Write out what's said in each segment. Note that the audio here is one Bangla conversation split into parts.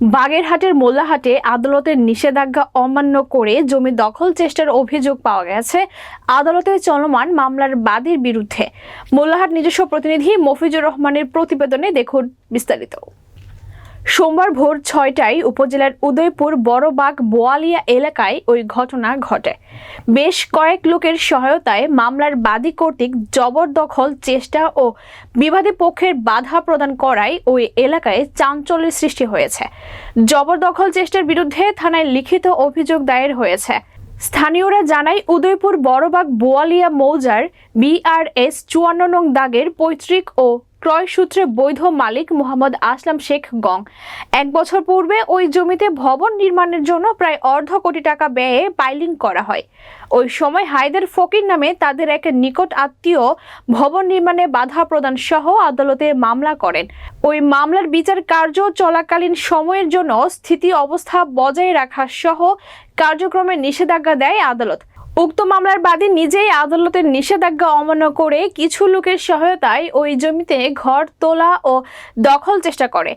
বাগেরহাটের মোল্লাহাটে আদালতের নিষেধাজ্ঞা অমান্য করে জমি দখল চেষ্টার অভিযোগ পাওয়া গেছে। আদালতে চলমান মামলার বাদীর বিরুদ্ধে। মোল্লাহাট নিজস্ব প্রতিনিধি মফিজুর রহমানের প্রতিবেদনে দেখুন বিস্তারিত। সোমবার ভোর ছয়টায় উপজেলার উদয়পুর, বড়বাগ, বোয়ালিয়া এলাকায় ওই ঘটনা ঘটে। বেশ কয়েক লোকের সহায়তায় মামলার বাদী কর্তৃক জবরদখল চেষ্টা ও বিবাদী পক্ষের বাধা প্রদান করায় ওই এলাকায় চাঞ্চল্যের সৃষ্টি হয়েছে। জবরদখল চেষ্টার বিরুদ্ধে থানায় লিখিত অভিযোগ দায়ের হয়েছে। স্থানীয়রা জানায়, উদয়পুর, বড়বাগ, বোয়ালিয়া মৌজার বিআরএস চুয়ান্ন নং দাগের পৈতৃক ও ক্রয় সূত্রে বৈধ মালিক মোহাম্মদ আসলাম শেখ গং। এক বছর পূর্বে ওই জমিতে ভবন নির্মাণের জন্য প্রায় অর্ধ কোটি টাকা ব্যয়ে পাইলিং করা হয়। ওই সময় হায়দার ফকির নামে তাদের এক নিকট আত্মীয় ভবন নির্মাণে বাধা প্রদান সহ আদালতে মামলা করেন। ওই মামলার বিচার কার্য চলাকালীন সময়ের জন্য স্থিতি অবস্থা বজায় রাখা সহ কার্যক্রমে নিষেধাজ্ঞা দেয় আদালত। উক্ত মামলার বাদী নিজেই আদালতের নিষেধাজ্ঞা অমান্য করে কিছু লোকের সহায়তায় ওই জমিতে ঘর তোলা ও দখল চেষ্টা করে।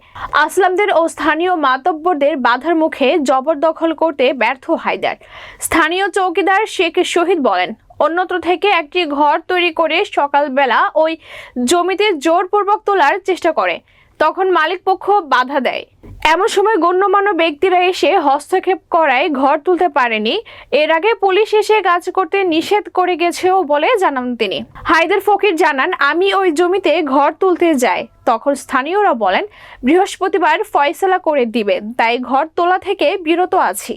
আসলামদের ও স্থানীয় মাতব্বরদের বাধার মুখে জবরদখল করতে ব্যর্থ হায়দার। স্থানীয় চৌকিদার শেখ শহীদ বলেন, অন্যত্র থেকে একটি ঘর তৈরি করে সকালবেলা ওই জমিতে জোরপূর্বক তোলার চেষ্টা করে। তখন মালিক পক্ষ বাধা দেয়। এমন সময় গণ্যমান্য ব্যক্তিরা এসে হস্তক্ষেপ করায় ঘর তুলতে পারেনি। এর আগে পুলিশ এসে কাজ করতে নিষেধ করে গেছেও বলে জানান তিনি। হায়দার ফকির জানান, আমি ওই জমিতে ঘর তুলতে যাই। তখন স্থানীয়রা বলেন, বৃহস্পতিবার ফয়সলা করে দিবে তাই ঘর তোলা থেকে বিরত আছি।